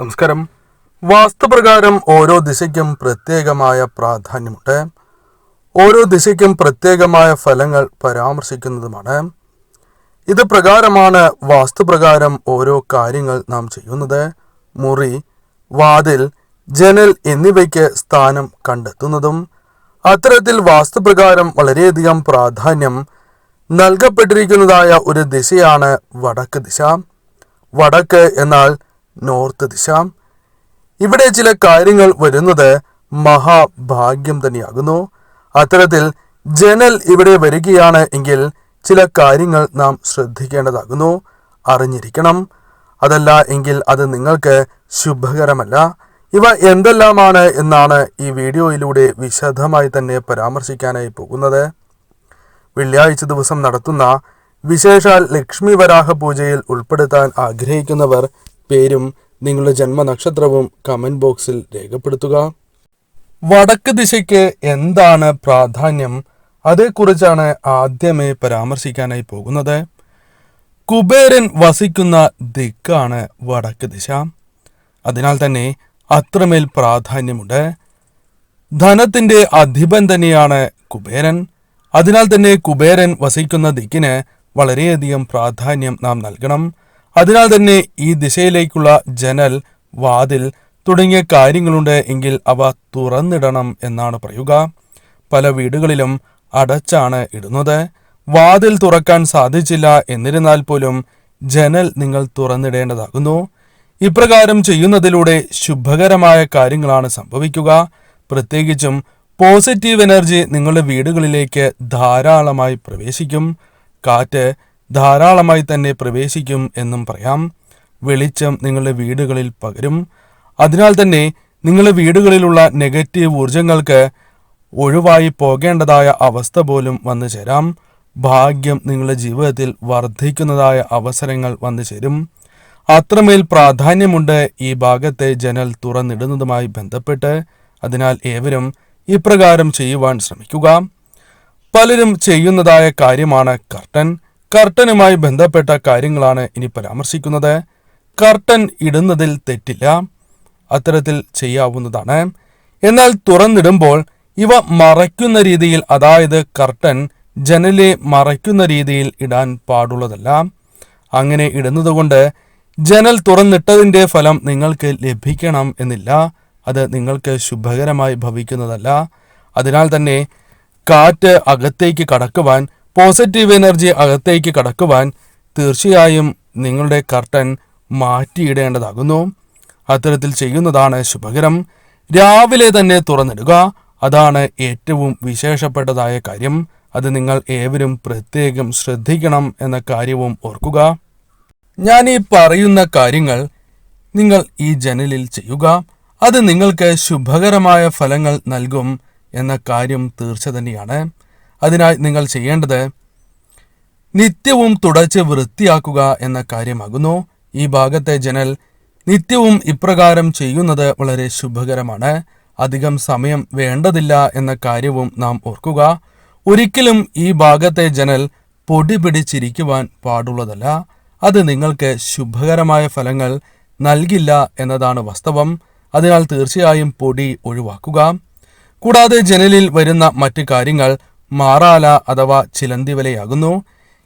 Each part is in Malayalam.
നമസ്കാരം. വാസ്തുപ്രകാരം ഓരോ ദിശയ്ക്കും പ്രത്യേകമായ പ്രാധാന്യമുണ്ട്. ഓരോ ദിശയ്ക്കും പ്രത്യേകമായ ഫലങ്ങൾ പരാമർശിക്കുന്നതുമാണ്. ഇത് പ്രകാരമാണ് വാസ്തുപ്രകാരം ഓരോ കാര്യങ്ങൾ നാം ചെയ്യുന്നത്. മുറി വാതിൽ ജനൽ എന്നിവയ്ക്ക് സ്ഥാനം കണ്ടെത്തുന്നതും അത്തരത്തിൽ വാസ്തുപ്രകാരം വളരെയധികം പ്രാധാന്യം നൽകപ്പെട്ടിരിക്കുന്നതായ ഒരു ദിശയാണ് വടക്ക് ദിശ. വടക്ക് എന്നാൽ നോർത്ത് ദിശ. ഇവിടെ ചില കാര്യങ്ങൾ വരുന്നത് മഹാഭാഗ്യം തന്നെയാകുന്നു. അത്തരത്തിൽ ജനൽ ഇവിടെ വരികയാണ് എങ്കിൽ ചില കാര്യങ്ങൾ നാം ശ്രദ്ധിക്കേണ്ടതാകുന്നു. അറിഞ്ഞിരിക്കണം. അതല്ല എങ്കിൽ അത് നിങ്ങൾക്ക് ശുഭകരമല്ല. ഇവ എന്തെല്ലാമാണ് എന്നാണ് ഈ വീഡിയോയിലൂടെ വിശദമായി തന്നെ പരാമർശിക്കാനായി പോകുന്നത്. വെള്ളിയാഴ്ച ദിവസം നടത്തുന്ന വിശേഷാൽ ലക്ഷ്മി വരാഹ പൂജയിൽ ഉൾപ്പെടുത്താൻ ആഗ്രഹിക്കുന്നവർ പേരും നിങ്ങളുടെ ജന്മനക്ഷത്രവും കമന്റ് ബോക്സിൽ രേഖപ്പെടുത്തുക. വടക്ക് ദിശയ്ക്ക് എന്താണ് പ്രാധാന്യം? അതേക്കുറിച്ചാണ് ആദ്യമേ പരാമർശിക്കാനായി പോകുന്നത്. കുബേരൻ വസിക്കുന്ന ദിക്കാണ് വടക്ക് ദിശ. അതിനാൽ തന്നെ അത്രമേൽ പ്രാധാന്യമുണ്ട്. ധനത്തിന്റെ അധിപൻ തന്നെയാണ് കുബേരൻ. അതിനാൽ തന്നെ കുബേരൻ വസിക്കുന്ന ദിക്കിന് വളരെയധികം പ്രാധാന്യം നാം നൽകണം. അതിനാൽ തന്നെ ഈ ദിശയിലേക്കുള്ള ജനൽ വാതിൽ തുടങ്ങിയ കാര്യങ്ങളുണ്ട് എങ്കിൽ അവ തുറന്നിടണം എന്നാണ് പറയുക. പല വീടുകളിലും അടച്ചാണ് ഇടുന്നത്. വാതിൽ തുറക്കാൻ സാധിച്ചില്ല എന്നിരുന്നാൽ പോലും ജനൽ നിങ്ങൾ തുറന്നിടേണ്ടതാകുന്നു. ഇപ്രകാരം ചെയ്യുന്നതിലൂടെ ശുഭകരമായ കാര്യങ്ങളാണ് സംഭവിക്കുക. പ്രത്യേകിച്ചും പോസിറ്റീവ് എനർജി നിങ്ങളുടെ വീടുകളിലേക്ക് ധാരാളമായി പ്രവേശിക്കും. കാറ്റ് ധാരാളമായി തന്നെ പ്രവേശിക്കും എന്നും പറയാം. വെളിച്ചം നിങ്ങളുടെ വീടുകളിൽ പകരും. അതിനാൽ തന്നെ നിങ്ങളുടെ വീടുകളിലുള്ള നെഗറ്റീവ് ഊർജങ്ങൾക്ക് ഒഴിവായി പോകേണ്ടതായ അവസ്ഥ പോലും വന്നു ചേരാം. ഭാഗ്യം നിങ്ങളുടെ ജീവിതത്തിൽ വർദ്ധിക്കുന്നതായ അവസരങ്ങൾ വന്നു ചേരും. അത്രമേൽ പ്രാധാന്യമുണ്ട് ഈ ഭാഗത്തെ ജനൽ തുറന്നിടുന്നതുമായി ബന്ധപ്പെട്ട്. അതിനാൽ ഏവരും ഇപ്രകാരം ചെയ്യുവാൻ ശ്രമിക്കുക. പലരും ചെയ്യുന്നതായ കാര്യമാണ് കർട്ടൻ. കർട്ടനുമായി ബന്ധപ്പെട്ട കാര്യങ്ങളാണ് ഇനി പരാമർശിക്കുന്നത്. കർട്ടൻ ഇടുന്നതിൽ തെറ്റില്ല. അത്തരത്തിൽ ചെയ്യാവുന്നതാണ്. എന്നാൽ തുറന്നിടുമ്പോൾ ഇവ മറയ്ക്കുന്ന രീതിയിൽ അതായത് കർട്ടൻ ജനലെ മറയ്ക്കുന്ന രീതിയിൽ ഇടാൻ പാടുള്ളതല്ല. അങ്ങനെ ഇടുന്നതുകൊണ്ട് ജനൽ തുറന്നിട്ടതിന്റെ ഫലം നിങ്ങൾക്ക് ലഭിക്കണം എന്നില്ല. അത് നിങ്ങൾക്ക് ശുഭകരമായി ഭവിക്കുന്നതല്ല. അതിനാൽ തന്നെ കാറ്റ് അകത്തേക്ക് കടക്കുവാൻ പോസിറ്റീവ് എനർജി അകത്തേക്ക് കടക്കുവാൻ തീർച്ചയായും നിങ്ങളുടെ കർട്ടൻ മാറ്റിയിടേണ്ടതാകുന്നു. അത്തരത്തിൽ ചെയ്യുന്നതാണ് ശുഭകരം. രാവിലെ തന്നെ തുറന്നിടുക അതാണ് ഏറ്റവും വിശേഷപ്പെട്ടതായ കാര്യം. അത് നിങ്ങൾ ഏവരും പ്രത്യേകം ശ്രദ്ധിക്കണം എന്ന കാര്യവും ഓർക്കുക. ഞാൻ ഈ പറയുന്ന കാര്യങ്ങൾ നിങ്ങൾ ഈ ജനലിൽ ചെയ്യുക. അത് നിങ്ങൾക്ക് ശുഭകരമായ ഫലങ്ങൾ നൽകും എന്ന കാര്യം തീർച്ച തന്നെയാണ്. അതിനായി നിങ്ങൾ ചെയ്യേണ്ടത് നിത്യവും തുടച്ച് വൃത്തിയാക്കുക എന്ന കാര്യമാകുന്നു. ഈ ഭാഗത്തെ ജനൽ നിത്യവും ഇപ്രകാരം ചെയ്യുന്നത് വളരെ ശുഭകരമാണ്. അധികം സമയം വേണ്ടതില്ല എന്ന കാര്യവും നാം ഓർക്കുക. ഒരിക്കലും ഈ ഭാഗത്തെ ജനൽ പൊടി പിടിച്ചിരിക്കുവാൻ പാടുള്ളതല്ല. അത് നിങ്ങൾക്ക് ശുഭകരമായ ഫലങ്ങൾ നൽകില്ല എന്നതാണ് വാസ്തവം. അതിനാൽ തീർച്ചയായും പൊടി ഒഴിവാക്കുക. കൂടാതെ ജനലിൽ വരുന്ന മറ്റു കാര്യങ്ങൾ മാറാല അഥവാ ചിലന്തി ചിലന്തിവലയാകുന്നു.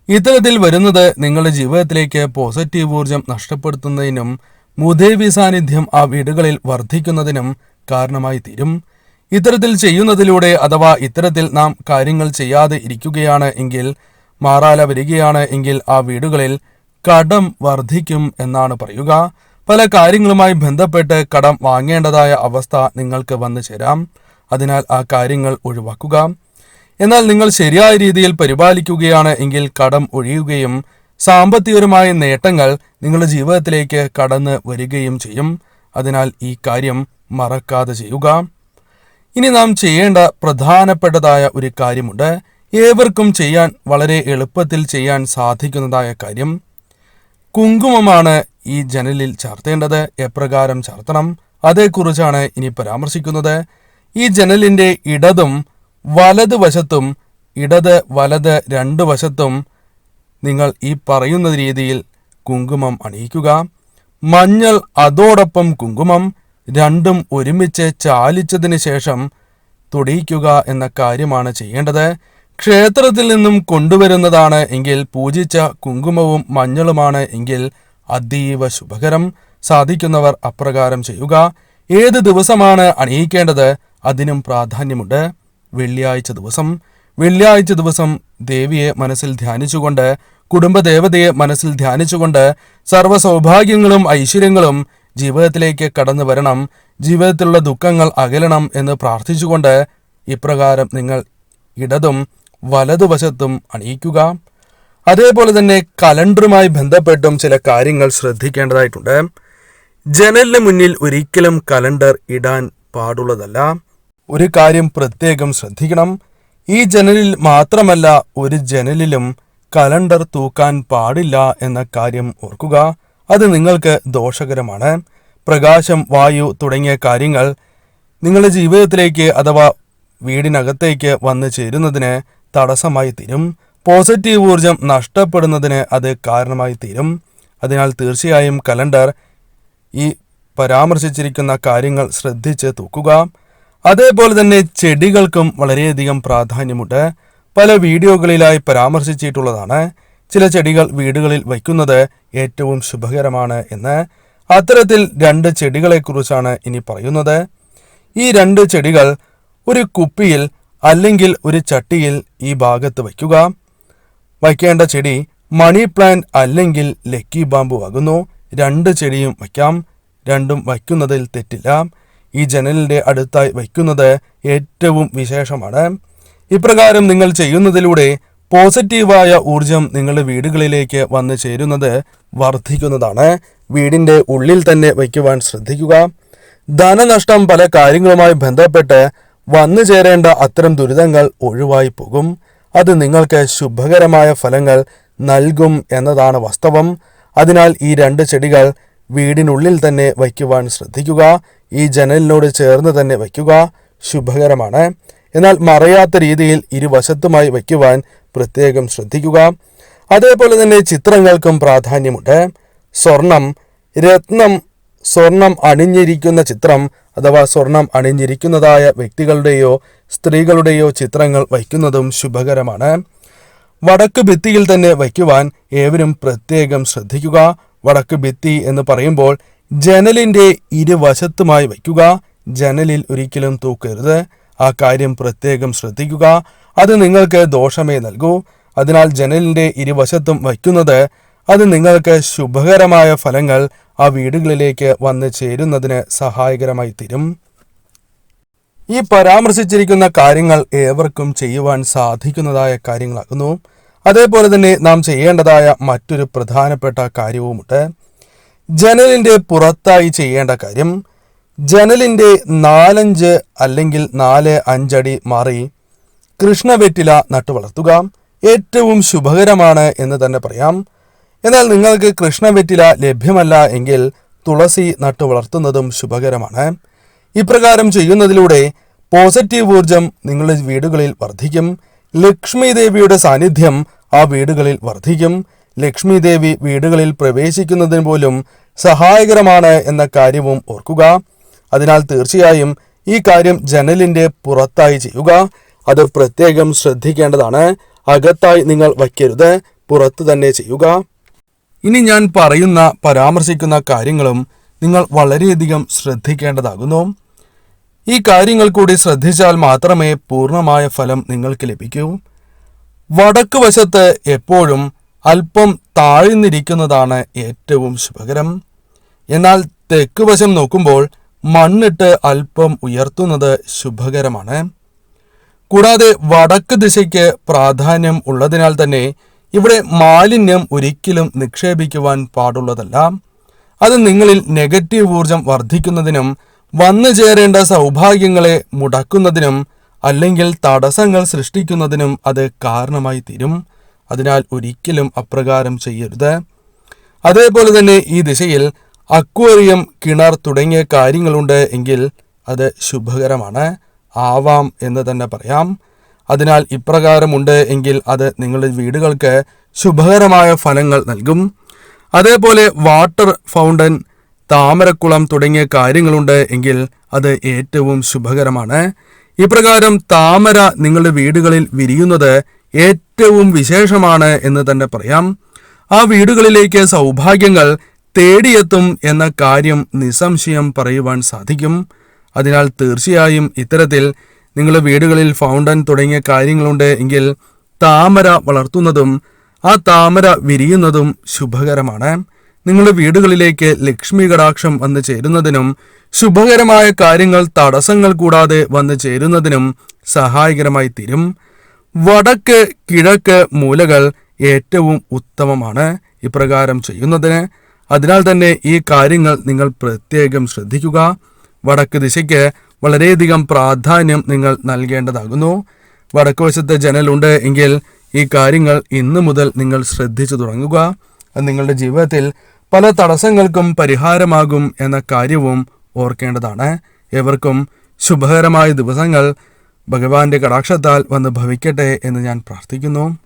ഇത്തരത്തിൽ വരുന്നത് നിങ്ങളുടെ ജീവിതത്തിലേക്ക് പോസിറ്റീവ് ഊർജം നഷ്ടപ്പെടുത്തുന്നതിനും മുദേവി സാന്നിധ്യം ആ വീടുകളിൽ വർദ്ധിക്കുന്നതിനും കാരണമായി തീരും ഇത്തരത്തിൽ ചെയ്യുന്നതിലൂടെ അഥവാ ഇത്തരത്തിൽ നാം കാര്യങ്ങൾ ചെയ്യാതെ ഇരിക്കുകയാണ് എങ്കിൽ മാറാല വരികയാണ് എങ്കിൽ ആ വീടുകളിൽ കടം വർദ്ധിക്കും എന്നാണ് പറയുക. പല കാര്യങ്ങളുമായി ബന്ധപ്പെട്ട് കടം വാങ്ങേണ്ടതായ അവസ്ഥ നിങ്ങൾക്ക് വന്നു ചേരാം അതിനാൽ ആ കാര്യങ്ങൾ ഒഴിവാക്കുക. എന്നാൽ നിങ്ങൾ ശരിയായ രീതിയിൽ പരിപാലിക്കുകയാണ് എങ്കിൽ കടം ഒഴിയുകയും സാമ്പത്തികപരമായ നേട്ടങ്ങൾ നിങ്ങളുടെ ജീവിതത്തിലേക്ക് കടന്നു വരികയും ചെയ്യും. അതിനാൽ ഈ കാര്യം മറക്കാതെ ചെയ്യുക. ഇനി നാം ചെയ്യേണ്ട പ്രധാനപ്പെട്ടതായ ഒരു കാര്യമുണ്ട്. ഏവർക്കും ചെയ്യാൻ വളരെ എളുപ്പത്തിൽ ചെയ്യാൻ സാധിക്കുന്നതായ കാര്യം. കുങ്കുമമാണ് ഈ ജനലിൽ ചാർത്തേണ്ടത്. എപ്രകാരം ചാർത്തണം? അതേക്കുറിച്ചാണ് ഇനി പരാമർശിക്കുന്നത്. ഈ ജനലിന്റെ ഇടതും വലത് വശത്തും ഇടത് വലത് രണ്ട് വശത്തും നിങ്ങൾ ഈ പറയുന്ന രീതിയിൽ കുങ്കുമം അണിയിക്കുക. മഞ്ഞൾ അതോടൊപ്പം കുങ്കുമം രണ്ടും ഒരുമിച്ച് ചാലിച്ചതിന് ശേഷം തൊടിയിക്കുക എന്ന കാര്യമാണ് ചെയ്യേണ്ടത്. ക്ഷേത്രത്തിൽ നിന്നും കൊണ്ടുവരുന്നതാണ് എങ്കിൽ പൂജിച്ച കുങ്കുമവും മഞ്ഞളുമാണ് എങ്കിൽ അതീവ ശുഭകരം. സാധിക്കുന്നവർ അപ്രകാരം ചെയ്യുക. ഏത് ദിവസമാണ് അണിയിക്കേണ്ടത്? അതിനും പ്രാധാന്യമുണ്ട്. വെള്ളിയാഴ്ച ദിവസം. വെള്ളിയാഴ്ച ദിവസം ദേവിയെ മനസ്സിൽ ധ്യാനിച്ചുകൊണ്ട് കുടുംബദേവതയെ മനസ്സിൽ ധ്യാനിച്ചുകൊണ്ട് സർവ സൗഭാഗ്യങ്ങളും ഐശ്വര്യങ്ങളും ജീവിതത്തിലേക്ക് കടന്നു വരണം. ജീവിതത്തിലുള്ള ദുഃഖങ്ങൾ അകലണം എന്ന് പ്രാർത്ഥിച്ചുകൊണ്ട് ഇപ്രകാരം നിങ്ങൾ ഇടതും വലതുവശത്തും അണിയിക്കുക. അതേപോലെ തന്നെ കലണ്ടറുമായി ബന്ധപ്പെട്ടും ചില കാര്യങ്ങൾ ശ്രദ്ധിക്കേണ്ടതായിട്ടുണ്ട്. ജനലിന് മുന്നിൽ ഒരിക്കലും കലണ്ടർ ഇടാൻ പാടുള്ളതല്ല. ഒരു കാര്യം പ്രത്യേകം ശ്രദ്ധിക്കണം. ഈ ജനലിൽ മാത്രമല്ല ഒരു ജനലിലും കലണ്ടർ തൂക്കാൻ പാടില്ല എന്ന കാര്യം ഓർക്കുക. അത് നിങ്ങൾക്ക് ദോഷകരമാണ്. പ്രകാശം വായു തുടങ്ങിയ കാര്യങ്ങൾ നിങ്ങളുടെ ജീവിതത്തിലേക്ക് അഥവാ വീടിനകത്തേക്ക് വന്നു ചേരുന്നതിന് തടസ്സമായി തീരും. പോസിറ്റീവ് ഊർജം നഷ്ടപ്പെടുന്നതിന് അത് കാരണമായി തീരും. അതിനാൽ തീർച്ചയായും കലണ്ടർ ഈ പരാമർശിച്ചിരിക്കുന്ന കാര്യങ്ങൾ ശ്രദ്ധിച്ച് തൂക്കുക. അതേപോലെ തന്നെ ചെടികൾക്കും വളരെയധികം പ്രാധാന്യമുണ്ട്. പല വീഡിയോകളിലായി പരാമർശിച്ചിട്ടുള്ളതാണ് ചില ചെടികൾ വീടുകളിൽ വയ്ക്കുന്നത് ഏറ്റവും ശുഭകരമാണ് എന്ന്. അത്തരത്തിൽ രണ്ട് ചെടികളെക്കുറിച്ചാണ് ഇനി പറയുന്നത്. ഈ രണ്ട് ചെടികൾ ഒരു കുപ്പിയിൽ അല്ലെങ്കിൽ ഒരു ചട്ടിയിൽ ഈ ഭാഗത്ത് വയ്ക്കുക. വയ്ക്കേണ്ട ചെടി മണി പ്ലാന്റ് അല്ലെങ്കിൽ ലക്കി ബാമ്പു ആകുന്നു. രണ്ട് ചെടിയും വയ്ക്കാം. രണ്ടും വയ്ക്കുന്നതിൽ തെറ്റില്ല. ഈ ജനലിന്റെ അടുത്തായി വയ്ക്കുന്നത് ഏറ്റവും വിശേഷമാണ്. ഇപ്രകാരം നിങ്ങൾ ചെയ്യുന്നതിലൂടെ പോസിറ്റീവായ ഊർജം നിങ്ങളുടെ വീടുകളിലേക്ക് വന്നു ചേരുന്നത് വർദ്ധിക്കുന്നതാണ്. വീടിന്റെ ഉള്ളിൽ തന്നെ വയ്ക്കുവാൻ ശ്രദ്ധിക്കുക. ധനനഷ്ടം പല കാര്യങ്ങളുമായി ബന്ധപ്പെട്ട് വന്നു ചേരേണ്ട അത്തരം ദുരിതങ്ങൾ ഒഴിവായി പോകും. അത് നിങ്ങൾക്ക് ശുഭകരമായ ഫലങ്ങൾ നൽകും എന്നതാണ് വാസ്തവം. അതിനാൽ ഈ രണ്ട് ചെടികൾ വീടിനുള്ളിൽ തന്നെ വയ്ക്കുവാൻ ശ്രദ്ധിക്കുക. ഈ ജനലിനോട് ചേർന്ന് തന്നെ വയ്ക്കുക ശുഭകരമാണ്. എന്നാൽ മറയാത്ത രീതിയിൽ ഇരുവശത്തുമായി വയ്ക്കുവാൻ പ്രത്യേകം ശ്രദ്ധിക്കുക. അതേപോലെ തന്നെ ചിത്രങ്ങൾക്കും പ്രാധാന്യമുണ്ട്. സ്വർണം രത്നം സ്വർണം അണിഞ്ഞിരിക്കുന്ന ചിത്രം അഥവാ സ്വർണം അണിഞ്ഞിരിക്കുന്നതായ വ്യക്തികളുടെയോ സ്ത്രീകളുടെയോ ചിത്രങ്ങൾ വയ്ക്കുന്നതും ശുഭകരമാണ്. വടക്ക് ഭിത്തിയിൽ തന്നെ വയ്ക്കുവാൻ ഏവരും പ്രത്യേകം ശ്രദ്ധിക്കുക. വടക്ക് ഭിത്തി എന്ന് പറയുമ്പോൾ ജനലിന്റെ ഇരുവശത്തുമായി വയ്ക്കുക. ജനലിൽ ഒരിക്കലും തൂക്കരുത്. ആ കാര്യം പ്രത്യേകം ശ്രദ്ധിക്കുക. അത് നിങ്ങൾക്ക് ദോഷമേ നൽകൂ. അതിനാൽ ജനലിന്റെ ഇരുവശത്തും വയ്ക്കുന്നത് അത് നിങ്ങൾക്ക് ശുഭകരമായ ഫലങ്ങൾ ആ വീടുകളിലേക്ക് വന്ന് ചേരുന്നതിന് സഹായകരമായി തീരും. ഈ പരാമർശിച്ചിരിക്കുന്ന കാര്യങ്ങൾ ഏവർക്കും ചെയ്യുവാൻ സാധിക്കുന്നതായ കാര്യങ്ങളാകുന്നു. അതേപോലെ തന്നെ നാം ചെയ്യേണ്ടതായ മറ്റൊരു പ്രധാനപ്പെട്ട കാര്യവുമുണ്ട്. ജനലിന്റെ പുറത്തായി ചെയ്യേണ്ട കാര്യം ജനലിന്റെ നാലഞ്ച് അല്ലെങ്കിൽ നാല് അഞ്ചടി മാറി കൃഷ്ണവെറ്റില നട്ടുവളർത്തുക ഏറ്റവും ശുഭകരമാണ് എന്ന് തന്നെ പറയാം. എന്നാൽ നിങ്ങൾക്ക് കൃഷ്ണവെറ്റില ലഭ്യമല്ല എങ്കിൽ തുളസി നട്ടുവളർത്തുന്നതും ശുഭകരമാണ്. ഇപ്രകാരം ചെയ്യുന്നതിലൂടെ പോസിറ്റീവ് ഊർജം നിങ്ങളുടെ വീടുകളിൽ വർദ്ധിക്കും. ലക്ഷ്മി ദേവിയുടെ സാന്നിധ്യം ആ വീടുകളിൽ വർദ്ധിക്കും ലക്ഷ്മി ദേവി വീടുകളിൽ പ്രവേശിക്കുന്നതിന് പോലും സഹായകരമാണ് എന്ന കാര്യവും ഓർക്കുക. അതിനാൽ തീർച്ചയായും ഈ കാര്യം ജനലിന്റെ പുറത്തായി ചെയ്യുക. അത് പ്രത്യേകം ശ്രദ്ധിക്കേണ്ടതാണ്. അകത്തായി നിങ്ങൾ വയ്ക്കരുത്. പുറത്തു തന്നെ ചെയ്യുക. ഇനി ഞാൻ പറയുന്ന പരാമർശിക്കുന്ന കാര്യങ്ങളും നിങ്ങൾ വളരെയധികം ശ്രദ്ധിക്കേണ്ടതാകുന്നു. ഈ കാര്യങ്ങൾ കൂടി ശ്രദ്ധിച്ചാൽ മാത്രമേ പൂർണമായ ഫലം നിങ്ങൾക്ക് ലഭിക്കൂ. വടക്ക് വശത്ത് എപ്പോഴും അല്പം താഴ്ന്നിരിക്കുന്നതാണ് ഏറ്റവും ശുഭകരം. എന്നാൽ തെക്ക് വശം നോക്കുമ്പോൾ മണ്ണിട്ട് അല്പം ഉയർത്തുന്നത് ശുഭകരമാണ്. കൂടാതെ വടക്ക് ദിശയ്ക്ക് പ്രാധാന്യം ഉള്ളതിനാൽ തന്നെ ഇവിടെ മാലിന്യം ഒരിക്കലും നിക്ഷേപിക്കുവാൻ പാടുള്ളതല്ല. അത് നിങ്ങളിൽ നെഗറ്റീവ് ഊർജം വർദ്ധിക്കുന്നതിനും വന്നു ചേരേണ്ട സൗഭാഗ്യങ്ങളെ മുടക്കുന്നതിനും അല്ലെങ്കിൽ തടസ്സങ്ങൾ സൃഷ്ടിക്കുന്നതിനും അത് കാരണമായി തീരും. അതിനാൽ ഒരിക്കലും അപ്രകാരം ചെയ്യരുത്. അതേപോലെ തന്നെ ഈ ദിശയിൽ അക്വേറിയം കിണർ തുടങ്ങിയ കാര്യങ്ങളുണ്ട് എങ്കിൽ അത് ശുഭകരമാണ്. ആവാം എന്ന് തന്നെ പറയാം. അതിനാൽ ഇപ്രകാരമുണ്ട് എങ്കിൽ അത് നിങ്ങളുടെ വീടുകൾക്ക് ശുഭകരമായ ഫലങ്ങൾ നൽകും. അതേപോലെ വാട്ടർ ഫൗണ്ടൻ താമരക്കുളം തുടങ്ങിയ കാര്യങ്ങളുണ്ട് എങ്കിൽ അത് ഏറ്റവും ശുഭകരമാണ്. ഇപ്രകാരം താമര നിങ്ങളുടെ വീടുകളിൽ വിരിയുന്നത് ഏറ്റവും വിശേഷമാണ് എന്ന് തന്നെ പറയാം. ആ വീടുകളിലേക്ക് സൗഭാഗ്യങ്ങൾ തേടിയെത്തും എന്ന കാര്യം നിസ്സംശയം പറയുവാൻ സാധിക്കും. അതിനാൽ തീർച്ചയായും ഇത്തരത്തിൽ നിങ്ങളുടെ വീടുകളിൽ ഫൗണ്ടൻ തുടങ്ങിയ കാര്യങ്ങളുണ്ട് എങ്കിൽ താമര വളർത്തുന്നതും ആ താമര വിരിയുന്നതും ശുഭകരമാണ്. നിങ്ങളുടെ വീടുകളിലേക്ക് ലക്ഷ്മി കടാക്ഷം വന്നു ചേരുന്നതിനും ശുഭകരമായ കാര്യങ്ങൾ തടസ്സങ്ങൾ കൂടാതെ വന്നു ചേരുന്നതിനും സഹായകരമായി തീരും. വടക്ക് കിഴക്ക് മൂലകൾ ഏറ്റവും ഉത്തമമാണ് ഇപ്രകാരം ചെയ്യുന്നതിന്. അതിനാൽ തന്നെ ഈ കാര്യങ്ങൾ നിങ്ങൾ പ്രത്യേകം ശ്രദ്ധിക്കുക. വടക്ക് ദിശയ്ക്ക് വളരെയധികം പ്രാധാന്യം നിങ്ങൾ നൽകേണ്ടതാകുന്നു. വടക്ക് വശത്ത് ജനലുണ്ട് എങ്കിൽ ഈ കാര്യങ്ങൾ ഇന്നു മുതൽ നിങ്ങൾ ശ്രദ്ധിച്ചു തുടങ്ങുക. നിങ്ങളുടെ ജീവിതത്തിൽ പല തടസ്സങ്ങൾക്കും പരിഹാരമാകും എന്ന കാര്യവും ഓർക്കേണ്ടതാണ്. എവർക്കും ശുഭകരമായ ദിവസങ്ങൾ ഭഗവാന്റെ കടാക്ഷത്താൽ വന്ന് ഭവിക്കട്ടെ എന്ന് ഞാൻ പ്രാർത്ഥിക്കുന്നു.